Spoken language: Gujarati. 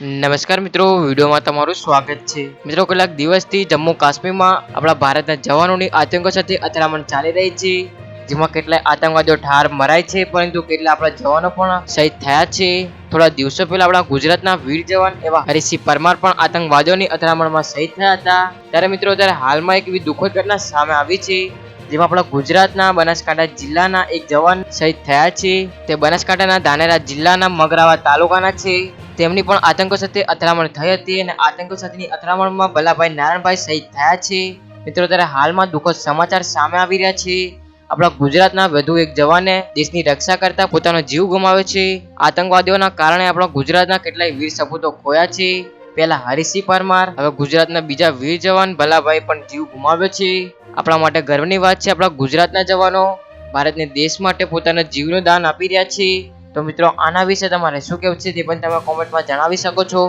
નમસ્કાર મિત્રો, વિડીયોમાં તમારું સ્વાગત છે. મિત્રો, કેટલાક દિવસથી જમ્મુ કાશ્મીરમાં આપણા ભારતના જવાનોની આતંકો સાથે અથડામણ ચાલી રહી છે. જેમાં કેટલાય આતંકવાદીઓ ઠાર મરાય છે, પરંતુ કેટલા આપણા જવાનો પણ શહીદ થયા છે. થોડા દિવસો પહેલા આપણા ગુજરાતના વીર જવાન એવા હરીસિંહ પરમાર પણ આતંકવાદીઓની અથડામણમાં શહીદ થયા હતા. ત્યારે મિત્રો, ત્યારે હાલમાં એક એવી દુઃખદ ઘટના સામે આવી છે, જેમાં આપણા ગુજરાતના બનાસકાંઠા જિલ્લાના એક જવાન શહીદ થયા છે. તે બનાસકાંઠાના ધાનેરા જિલ્લાના મગરાવા તાલુકાના છે. તેમની પણ આતંકો સાથે અથડામણ થઈ હતી અને આતંકો સાથેની અથડામણમાં ભલાભાઈ નારાયણભાઈ શહીદ થયા છે. મિત્રો ત્યારે હાલમાં દુઃખદ સમાચાર સામે આવી રહ્યા છે. આપણા ગુજરાતના વધુ એક જવાને દેશની રક્ષા કરતા પોતાનો જીવ ગુમાવ્યો છે. આતંકવાદીઓના કારણે આપણા ગુજરાતના કેટલાય વીર સપૂતો ખોયા છે. પહેલા હરિસિંહ પરમાર, હવે ગુજરાતના બીજા વીર જવાન ભલાભાઈ પણ જીવ ગુમાવ્યો છે. આપણા માટે ગર્વની વાત છે, આપણા ગુજરાતના જવાનો. ભારતને દેશ માટે પોતાના જીવનું દાન આપી રહ્યા છે. તો મિત્રો, આના વિશે તમારે શું કહેવું છે તે પણ તમે કોમેન્ટમાં જણાવી શકો છો.